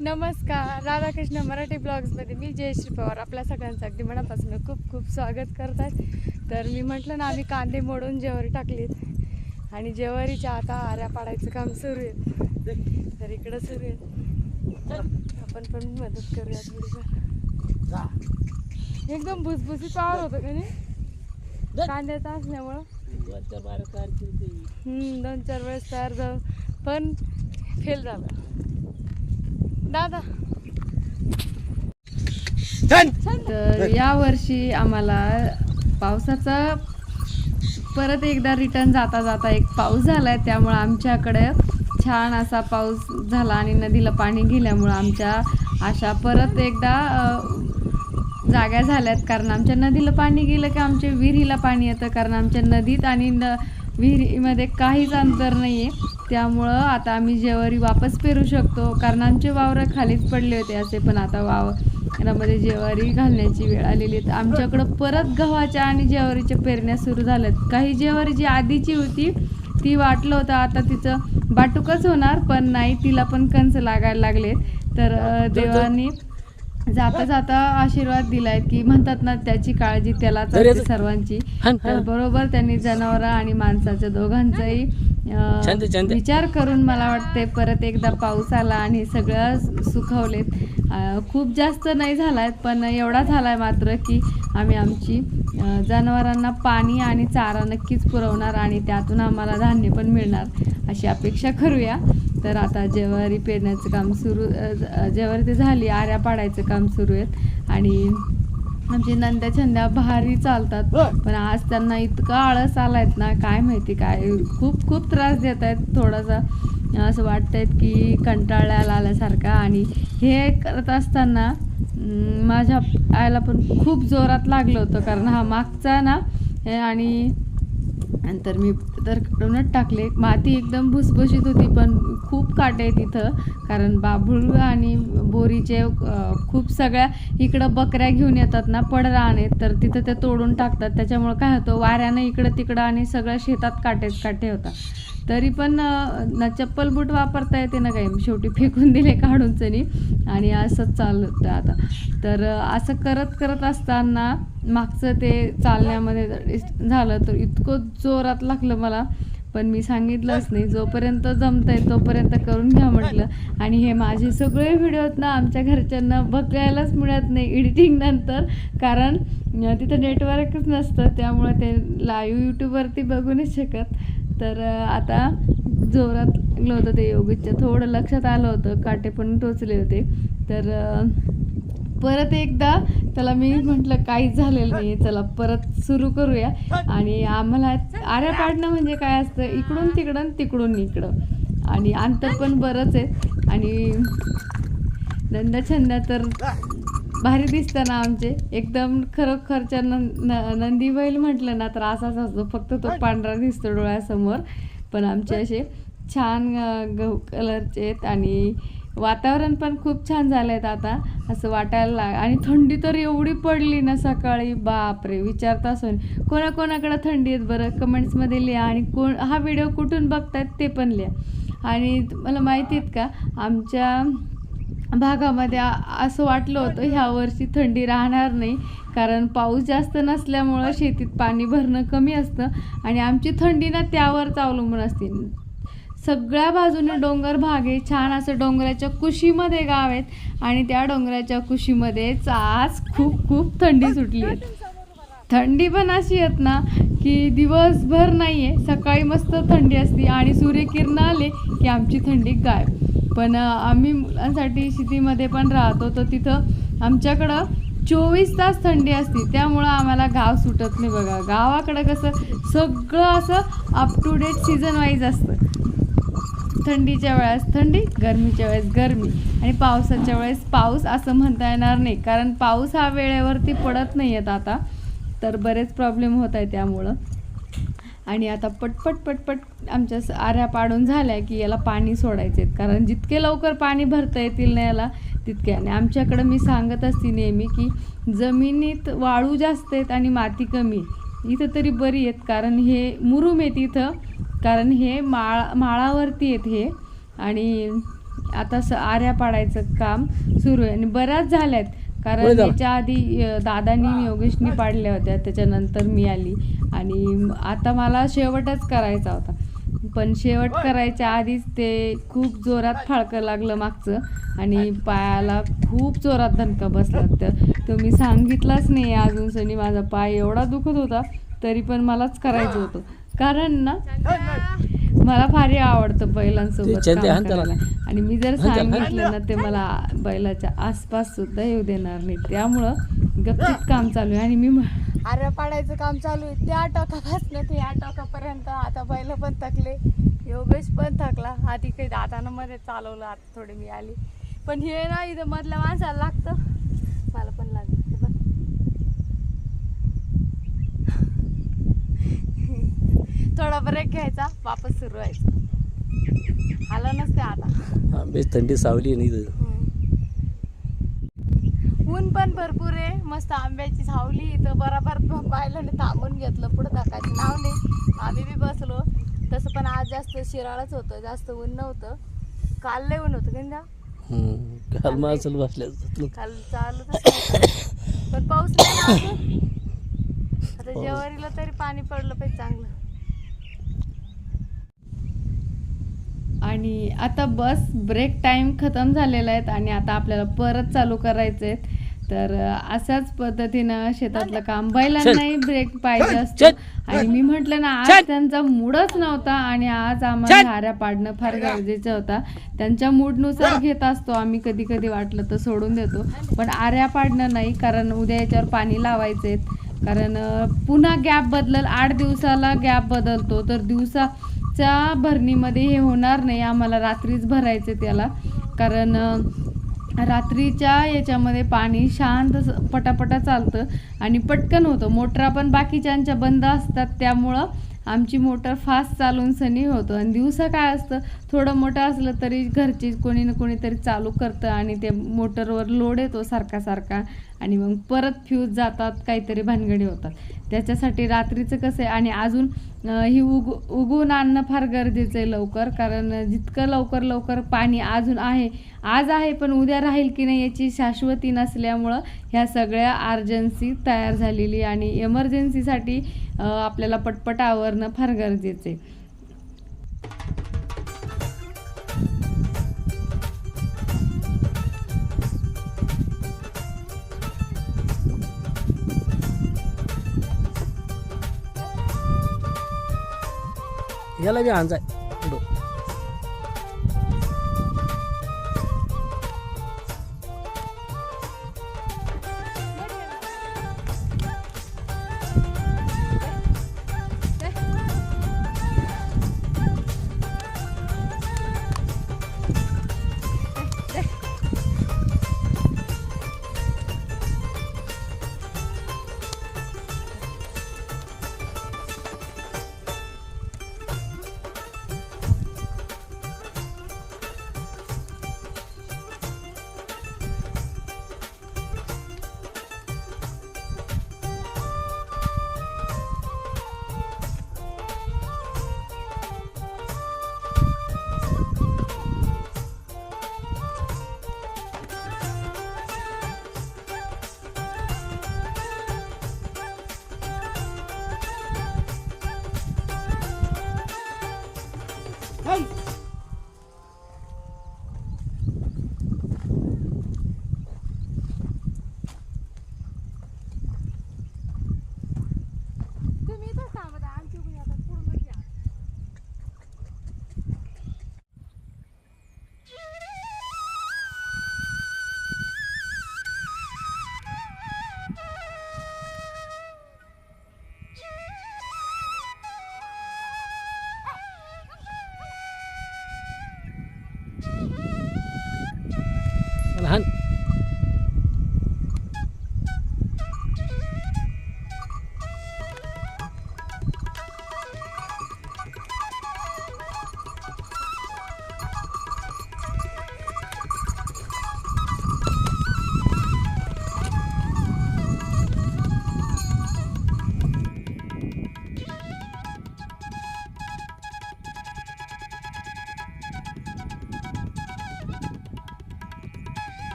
नमस्कार राधाकृष्ण मराठी ब्लॉग्समध्ये मी जयश्री पवार. आपल्या सगळ्यांचं अगदी मनापासून खूप खूप स्वागत करत आहे तर मी म्हटलं ना आम्ही कांदे मोडून जेवारी टाकलीत आणि जेवारीच्या आता आऱ्या पाडायचं काम सुरू आहे. तर इकडं सुरू आहे. आपण पण मदत करूया थोडीफार. एकदम भुसभुसीत पावर होतं का नाही? कांद्याचा असल्यामुळं. दोन चार वेळेस तयार जाऊन पण फेल झाला. दादा. तर या वर्षी आम्हाला पावसाचा परत एकदा रिटर्न जाता जाता एक पाऊस झालाय त्यामुळं आमच्याकडे छान असा पाऊस झाला आणि नदीला पाणी गेल्यामुळं आमच्या अशा परत एकदा अ, जाग्या झाल्यात. कारण आमच्या नदीला पाणी गेलं की आमच्या विहिरीला पाणी येतं. कारण आमच्या नदीत आणि न विहिरीमध्ये काहीच अंतर नाही आहे त्यामुळं आता आम्ही जेवारी वापस पेरू शकतो. कारण आमचे वावरं खालीच पडले होते असे पण आता वावरामध्ये जेवारी घालण्याची वेळ आलेली आहे. तर आमच्याकडं परत गव्हाच्या आणि जेवारीच्या पेरण्या सुरू झाल्यात. काही जेवारी जी आधीची होती ती वाटलं होतं. आता तिचं बाटूकच होणार पण नाही तिला पण कंस लागायला लागले तर देवानी जाता जाता आशीर्वाद दिलाय की म्हणतात ना त्याची काळजी त्यालाच असते सर्वांची. तर बरोबर त्यांनी जनावर आणि माणसाच्या दोघांचाही. विचार करून मला वाटते परत एकदा पाऊस आला आणि सगळं सुखवलेत. खूप जास्त नाही झालाय पण एवढा झालाय मात्र की आम्ही आमची जनावरांना पाणी आणि चारा नक्कीच पुरवणार आणि त्यातून आम्हाला धान्य पण मिळणार अशी अपेक्षा करूया. तर आता ज्वारी पेरण्याचं काम सुरू ज्वारी ते झाली आऱ्या पाडायचं काम सुरू आहेत. आणि आमचे नंद्या छंद्या भारी चालतात. पण आज त्यांना इतका आळस आलायत ना काय माहिती काय खूप खूप त्रास देत आहेत थोडासा. असं वाटतंय की कंटाळ्याला आल्यासारखा. आणि हे करत असताना माझ्या आईला पण खूप जोरात लागलं होतं. कारण हा मागचा ना हे आणि नंतर मी तर काढूनच टाकले. माती एकदम भुसभुशीत होती पण खूप काटे तिथं कारण बाभूळ आणि बोरीचे खूप सगळ्या इकडं बकऱ्या घेऊन येतात ना पडराने तर तिथं ते तोडून टाकतात. त्याच्यामुळं काय होतं वाऱ्यानं इकडं तिकडं आणि सगळ्या शेतात काटेच काटे होतात. तरी पण ना चप्पल बूट वापरता येते ना काही? शेवटी फेकून दिले काढून चणी आणि असंच चाललं होतं आता. तर असं करत करत असताना मागचं ते चालण्यामध्ये झालं तर इतकं जोरात लागलं मला. पण मी सांगितलंच नाही. जोपर्यंत जमतंय तोपर्यंत करून घ्या म्हटलं. आणि हे माझे सगळे व्हिडिओत ना आमच्या घरच्यांना बघायलाच मिळत नाही एडिटिंग नंतर. कारण तिथं नेटवर्कच नसतं. त्यामुळे ते लाईव्ह यूट्यूबवरती बघू नाही शकत. तर आता जोरात लागलं होतं ते योगीच्या थोडं लक्षात आलं होतं काटे पण टोचले होते. तर परत एकदा त्याला मी म्हटलं काहीच झालेलं नाही चला परत सुरू करूया. आणि आम्हाला आऱ्या पाडणं म्हणजे काय असतं इकडून तिकडं तिकडून इकडं. आणि अंतर पण बरंच आहे. आणि नंदा छंदा तर भारी दिसतं ना आमचे. एकदम खरोखरच्या नं नंदी बैल म्हटलं ना तर असाच असतो. फक्त तो पांढरा दिसतो डोळ्यासमोर. पण आमचे असे छान गहू कलरचे आहेत आणि वातावरण पण खूप छान झालं आहेत आता. असं वाटायला लाग आणि थंडी तर एवढी पडली ना सकाळी. बापरे विचारता असं कोणाकोणाकडं थंडी आहेत बरं? कमेंट्समध्ये लिहा आणि कोण हा व्हिडिओ कुठून बघतायत ते पण लिहा. आणि मला माहिती आहेत का आमच्या भागामध्ये असं वाटलं होतं ह्या वर्षी थंडी राहणार नाही. कारण पाऊस जास्त नसल्यामुळं शेतीत पाणी भरणं कमी असतं आणि आमची थंडी ना त्यावरच अवलंबून असते. सगळ्या बाजूने डोंगर भाग आहे. छान असं डोंगराच्या कुशीमध्ये गाव आहेत आणि त्या डोंगराच्या कुशीमध्ये आज खूप खूप थंडी सुटली आहे. थंडी पण अशी आहेत ना की दिवसभर नाही आहे सकाळी मस्त थंडी असते आणि सूर्यकिरण आले की आमची थंडी गायब. पण आम्ही मुलांसाठी शेतीमध्ये पण राहतो तर तिथं आमच्याकडं चोवीस तास थंडी असते. त्यामुळं आम्हाला गाव सुटत नाही बघा. गावाकडं कसं सगळं असं up to date season wise असतं. थंडीच्या वेळेस थंडी गरमीच्या वेळेस गरमी. आणि पावसाच्या वेळेस पाऊस असं म्हणता येणार नाही. कारण पाऊस हा वेळेवरती पडत नाही आहेत आता. तर बरेच प्रॉब्लेम होत आहे त्यामुळं. आणि आता पटपट पटपट आमच्या स- आऱ्या पाडून झाल्या की याला पाणी सोडायचे आहेत. कारण जितके लवकर पाणी भरता येतील ना याला तितके. आणि आमच्याकडं मी सांगत असते नेहमी की जमिनीत वाळू जास्त आहेत आणि माती कमी आहे. इथं तरी बरी आहेत कारण हे मुरुम आहेत इथं. कारण हे माळ माळावरती आहेत हे. आणि आता स आऱ्या पाडायचं काम सुरू आहे. आणि बऱ्याच झाल्या आहेत कारण होय दादा. याच्या आधी दादानी योगेशनी पाडल्या होत्या. त्याच्यानंतर मी आली. आणि आता मला शेवटच करायचा होता. पण शेवट करायच्या आधीच ते खूप जोरात फाळकं लागलं मागचं. आणि पायाला खूप जोरात धनका बसला तर तो मी सांगितलाच नाही अजून सनी माझा पाय एवढा दुखत होता तरी पण मलाच करायचं होतं. कारण ना मला फार आवडतं बैलांसोबत काम. करायला. आणि मी जर. सांगितलं ना ते मला बैलाच्या आसपास सुद्धा येऊ देणार नाही त्यामुळं गप्पीत काम चालू आहे. आणि मी आऱ्या पाडायचं काम चालू आहे. त्या टोकापासून ते या टोकापर्यंत आता बैल पण थकले. योगेश पण थकला. आधी काही दादानं मध्ये चालवलं आता थोडी मी आली. पण हे ना इथं मधल्या माणसाला लागतं. मला पण लागलं हे बघ. थोडा ब्रेक घ्यायचा वापस सुरू व्हायचं. आलं नसते आता. आंबेच थंडी सावली आहे ना इथं. ऊन पण भरपूर आहे. मस्त आंब्याची सावली इथं. बरोबर पाहिलं थांबून घेतलं. पुढं टाकायचं नाव नाही. आम्ही बी बसलो. तसं पण आज जास्त शिराळच होतं. जास्त ऊन नव्हतं. काल लय ऊन होतं हम्म. काल माणसाला बसल्या काल चालू पण पाऊस नाही ना अजून. आता जेवारीला तरी पाणी पडलं पाहिजे चांगलं आणि आता बस ब्रेक टाइम खतम झालेला आहेत आणि आता आपल्याला परत चालू करायचे आहेत तर अशाच पद्धतीनं शेतातलं काम बैलांनाही ब्रेक पाहिजे असतो. आणि मी म्हटलं ना आज त्यांचा मूडच नव्हता आणि आज आम्हाला हाऱ्या पाडणं फार गरजेचं होता. त्यांच्या मूडनुसार घेत असतो आम्ही कधी कधी वाटलं तर सोडून देतो. पण आऱ्या पाडणं नाही कारण उद्या याच्यावर पाणी लावायचे कारण पुन्हा गॅप बदलल आठ दिवसाला गॅप बदलतो. तर च्या भरणीमध्ये हे होणार नाही. आम्हाला रात्रीच भरायचं त्याला. कारण रात्रीच्या याच्यामध्ये पाणी शांत स- पटापटा चालतं आणि पटकन होतं. मोटरा पण बाकीच्यांच्या बंद असतात. त्यामुळं आमची मोटर फास्ट चालून सनी होतं. आणि दिवसा काय असतं? थोडं मोठं असलं तरी घरची कोणी ना कोणीतरी चालू करतं आणि ते मोटरवर लोड येतो सारखा सारखा. आणि मग परत फ्यूज जातात काहीतरी भानगडी होतात. त्याच्यासाठी रात्रीचं कसं आहे? आणि अजून ही उग उगवून आणणं फार गरजेचं आहे लवकर कारण जितकं लवकर लवकर पाणी अजून आहे आज आहे पण उद्या राहील की नाही याची शाश्वती नसल्यामुळं ह्या सगळ्या अर्जन्सी तयार झालेली आणि एमर्जन्सीसाठी आपल्याला पटपट आवरणं फार गरजेचं आहे. याला बी आणजाय पुढं. तुम्ही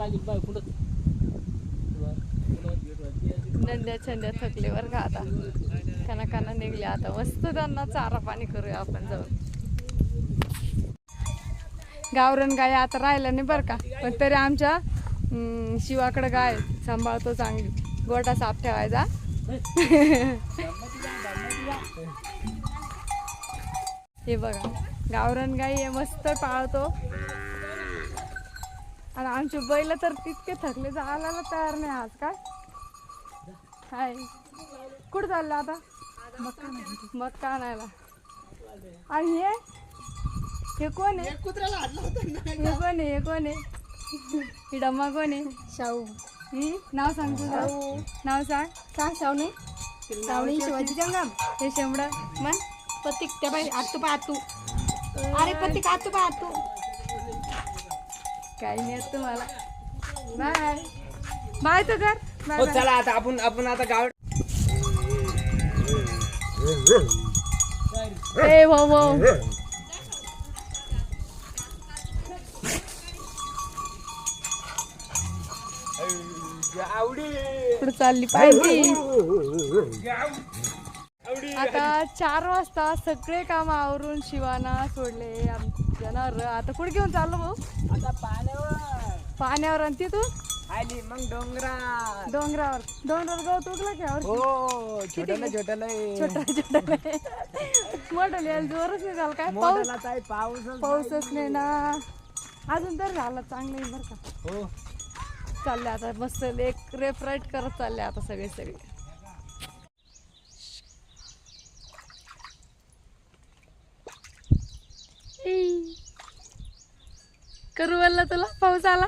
लागेल बाय कुठं? नंद्या छंद्या थकलेवर का आता. काना काना निघले आता. मस्त त्यांना चारा पाणी करूया आपण जाऊन. गावरण गाय आता राहिल्या नाही बरं का. पण तरी आमच्या शिवाकडं गाय सांभाळतो चांगली. गोटा साफ ठेवायचा. हे बघा. गावरण गाई मस्त पाळतो. आणि आमचे बैल तर तितके थकले जायला तयार नाही आज काय? हाय. कुठं चाललं आता? मक्का आणायला आणि हे? हे कोण आहे? हे कोण आहे? हे कोण आहे? ही डम्मा कोण आहे? शाहू. ही? नाव सांग तुझं. नाव सांग. सांग शावणे शावणे शिवाजी जंगम. हे शेंबड मन पतिक त्या बाई आतू पा आतू. अरे पतिक आतू पा आतू. काही नाही येत तुम्हाला. बाय. बाय तर कर. हो बाय. चला आता आपण आपण आता गाव ए भाऊ भाऊ कुठं चालली पाहिजे आता चार वाजता सगळे काम आवरून शिवाना सोडले. जनावर आता कुठे घेऊन चाललो भाऊ? आता पाण्यावर. पाण्यावर आणि तिथून आली मग डोंगरा डोंगरावर. डोंगरावर गवत उगला की यावर हो छोट्याला छोटा छोटा मोठं लिहायला जोरच नाही झालं काय? पाऊस पाऊस पाऊसच नाही. ना. अजून तर झाला चांगलं आहे बरं का. हो. चालले आता मस्त एक रेफराईट करत चालले आता सगळे सगळे. करू बोलला तुला? पाऊस आला?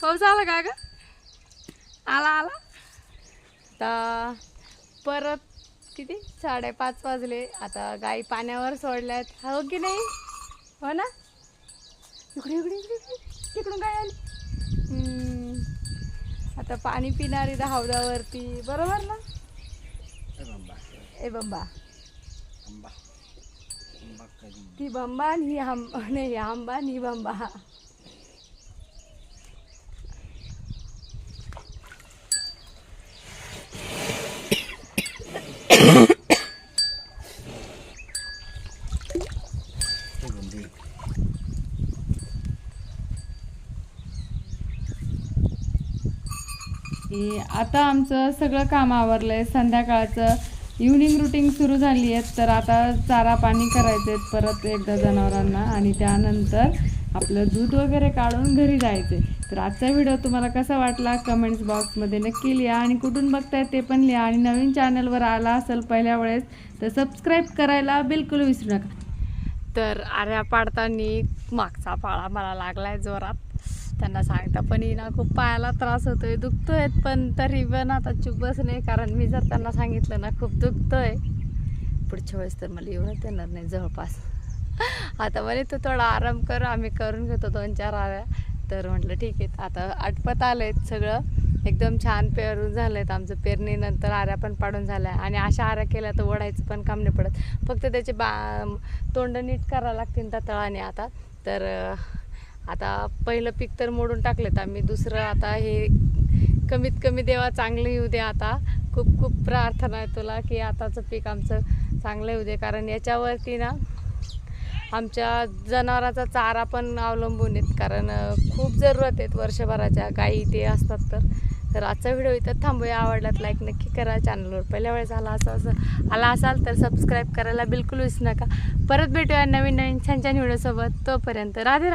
पाऊस आला का ग? आला आला. आता परत किती? साडेपाच वाजले. आता गाई पाण्यावर सोडल्यात. हो की नाही? हो ना? इकडे इकडे. तिकडून काय आली. आता पाणी पिणारी इथं हौदावरती बरोबर ना? ए बंबा. ती बंबा. आणि ही हम नाही आंबा आणि ही बंबा. आता आमचं सगळं काम आवरलं आहे संध्याकाळचं इव्हनिंग रुटीन सुरू झाली आहेत तर आता चारा पाणी करायचे आहेत परत एकदा जनावरांना आणि त्यानंतर आपलं दूध वगैरे काढून घरी जायचे तर आजचा व्हिडिओ तुम्हाला कसा वाटला कमेंट्स बॉक्समध्ये नक्की लिहा आणि कुठून बघताय ते पण लिहा आणि नवीन चॅनलवर आला असेल पहिल्या वेळेस तर सबस्क्राईब करायला बिलकुल विसरू नका. तर आऱ्या पाडताना मागचा पाळा मला लागला आहे जोरात. त्यांना सांगता पण ना खूप पायाला त्रास होतोय दुखतोय पण तरी पण आता चुपच नाही कारण मी जर त्यांना सांगितलं ना खूप दुखतोय. पुढच्या वेळेस तर मला येऊनच येणार नाही जवळपास. आता म्हणे तू थोडा आराम कर आम्ही करून घेतो दोन चार आऱ्या तर म्हटलं ठीक आहे. आता आटपत आलेत सगळं. एकदम छान पेरून झालं आहेत आमचं पेरणीनंतर आऱ्या पण पाडून झाल्या. आणि अशा आऱ्या केल्या तर ओढायचं पण काम नाही पडत. फक्त त्याचे बा तोंड नीट करावं लागतील त्या तळाने आता. तर आता पहिलं पीक तर मोडून टाकलेत आम्ही. दुसरं आता हे कमीत कमी देवा चांगलं येऊ दे आता. खूप खूप प्रार्थना आहे तुला की आताचं पीक आमचं चांगलं येऊ दे. कारण याच्यावरती ना आमच्या जनावराचा चारा पण अवलंबून आहेत. कारण खूप जरूरत आहेत वर्षभराच्या. गाई ते असतात तर. तर आजचा व्हिडिओ इथं थांबूया. आवडलात लाईक नक्की करा. चॅनलवर पहिल्या वेळेस आला असं असं आला असाल तर सबस्क्राईब करायला बिलकुल विसरू नका. परत भेटूया नवीन नवीन छान छान व्हिडिओसोबत. तोपर्यंत राधे राधे.